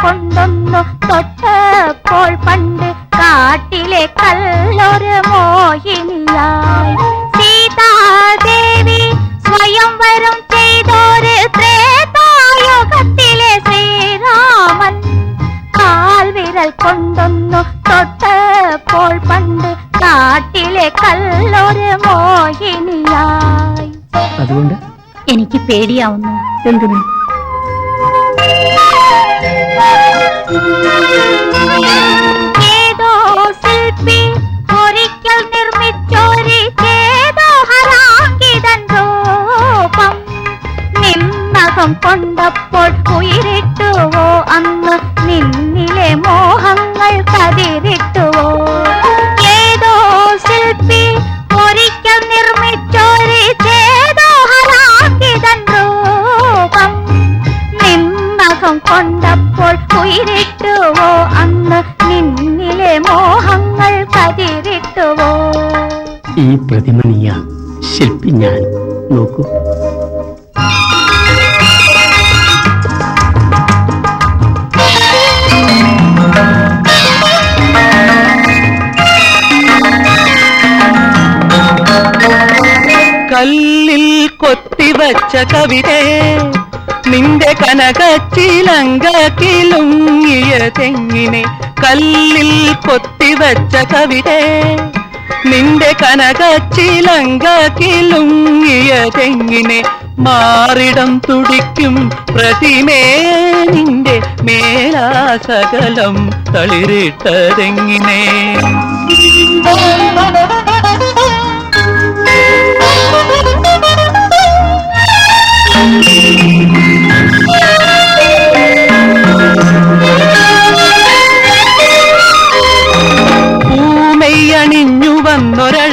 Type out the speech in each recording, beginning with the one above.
കൊണ്ടൊന്നു തൊട്ടപ്പോൾ പണ്ട് കാട്ടിലെ കല്ലൊരു മോഹിനിയായി സീതാദേവി സ്വയംവരം ചെയ്തോര് ത്രേതായുഗത്തിലെ ശ്രീരാമൻ കാൽവിരൽ കൊണ്ടൊന്നു തൊട്ടപ്പോൾ പണ്ട് കാട്ടിലെ കല്ലൊരു മോഹിനിയായി. അതുകൊണ്ട്? എനിക്ക് പേടിയാവുന്നു. എന്തിനു? ഏതോ ശില്പി ഒരിക്കൽ നിർമ്മിച്ചൊരു ചേതോഹരാങ്കിതൻ രൂപം നിന്നകം കൊണ്ടപ്പോൾ ഉയരിട്ടുവോ അന്ന് നിന്നിലെ മോഹങ്ങൾ നിന്നകം കൊണ്ടപ്പോൾ ഉയരിട്ടുവോ? അന്ന് നിന്നിലെ മോഹങ്ങൾ കതിരിട്ടുവോ? ഈ പ്രതിമ നീയാ ശില്പി ഞാൻ. നോക്കൂ. കല്ലിൽ കൊത്തിവച്ച കവിതേ നിന്റെ കനകച്ചിലങ്കിലുങ്ങിയ തെങ്ങിനെ കല്ലിൽ കൊത്തിവച്ച കവിതേ നിന്റെ കനകച്ചിലങ്കിലുങ്ങിയ തെങ്ങിനെ മാറിടം തുടിക്കും പ്രതിമേ നിന്റെ മേലാസകലം തളിരിട്ടതെങ്ങിനെ.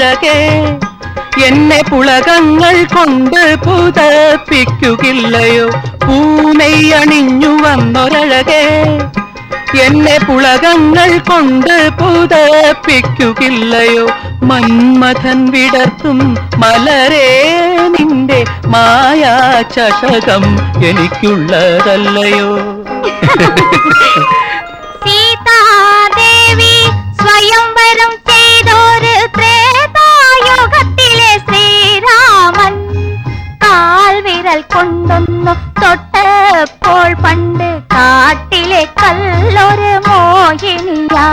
വന്നൊരഴകേ എന്നെ പുളകങ്ങൾ കൊണ്ട് പുതപ്പിക്കുകയില്ലയോ? അണിഞ്ഞു വന്നൊരഴകേ എന്നെ പുളകങ്ങൾ കൊണ്ട് പുതപ്പിക്കുകയില്ലയോ? മന്മഥൻ വിടർത്തും മലരേ നിന്റെ മായാ ചഷകം എനിക്കുള്ളതല്ലയോ? സീതാദേവി സ്വയംവരം കടൽ കൊണ്ടൊന്നു തൊട്ടപ്പോൾ പണ്ട് കാട്ടിലെ കല്ലൊരു മോഹിനിയാ